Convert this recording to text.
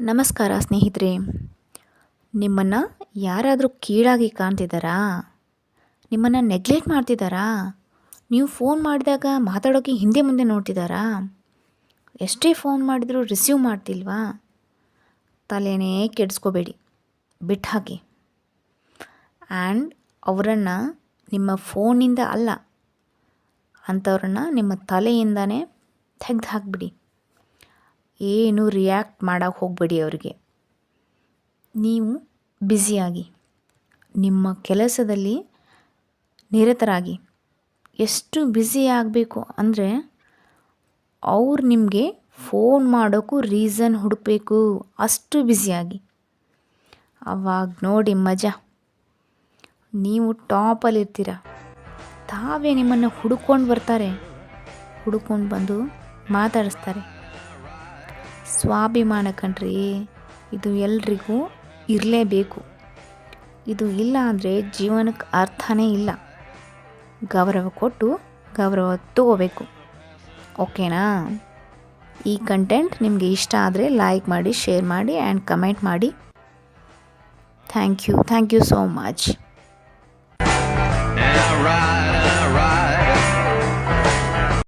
ನಮಸ್ಕಾರ ಸ್ನೇಹಿತರೆ. ನಿಮ್ಮನ್ನು ಯಾರಾದರೂ ಕೀಳಾಗಿ ಕಾಣ್ತಿದ್ದಾರಾ? ನಿಮ್ಮನ್ನು ನೆಗ್ಲೆಕ್ಟ್ ಮಾಡ್ತಿದ್ದಾರಾ? ನೀವು ಫೋನ್ ಮಾಡಿದಾಗ ಮಾತಾಡೋಕ್ಕೆ ಹಿಂದೆ ಮುಂದೆ ನೋಡ್ತಿದ್ದಾರಾ? ಎಷ್ಟೇ ಫೋನ್ ಮಾಡಿದರೂ ರಿಸೀವ್ ಮಾಡ್ತಿಲ್ವಾ? ತಲೆನೇ ಕೆಡಿಸ್ಕೋಬೇಡಿ. ಬಿಟ್ಟು ಹಾಕಿ ಆ್ಯಂಡ್ ಅವರನ್ನು ನಿಮ್ಮ ಫೋನಿಂದ ಅಲ್ಲ, ಅಂಥವ್ರನ್ನ ನಿಮ್ಮ ತಲೆಯಿಂದನೇ ತೆಗ್ದು ಹಾಕಿಬಿಡಿ ಏನು ರಿಯಾಕ್ಟ್ ಮಾಡೋಕ್ಕೆ ಹೋಗಬೇಡಿ ಅವರಿಗೆ. ನೀವು ಬ್ಯುಸಿಯಾಗಿ, ನಿಮ್ಮ ಕೆಲಸದಲ್ಲಿ ನಿರತರಾಗಿ, ಎಷ್ಟು ಬ್ಯುಸಿ ಆಗಬೇಕು ಅಂದರೆ ಅವ್ರು ನಿಮಗೆ ಫೋನ್ ಮಾಡೋಕ್ಕೂ ರೀಸನ್ ಹುಡುಕಬೇಕು ಅಷ್ಟು ಬ್ಯುಸಿಯಾಗಿ. ಅವಾಗ ನೋಡಿ ಮಜಾ. ನೀವು ಟಾಪಲ್ಲಿರ್ತೀರ ತಾವೇ ನಿಮ್ಮನ್ನು ಹುಡುಕೊಂಡು ಬರ್ತಾರೆ. ಹುಡುಕೊಂಡು ಬಂದು ಮಾತಾಡಿಸ್ತಾರೆ. ಸ್ವಾಭಿಮಾನ ಕಣ್ರಿ. ಇದು ಎಲ್ರಿಗೂ ಇರಲೇಬೇಕು. ಇದು ಇಲ್ಲ ಅಂದರೆ ಜೀವನಕ್ಕೆ ಅರ್ಥನೇ ಇಲ್ಲ. ಗೌರವ ಕೊಟ್ಟು ಗೌರವ ತಗೋಬೇಕು. ಓಕೆನಾ? ಈ ಕಂಟೆಂಟ್ ನಿಮಗೆ ಇಷ್ಟ ಆದರೆ ಲೈಕ್ ಮಾಡಿ ಶೇರ್ ಮಾಡಿ ಆ್ಯಂಡ್ ಕಮೆಂಟ್ ಮಾಡಿ. Thank you thank you so much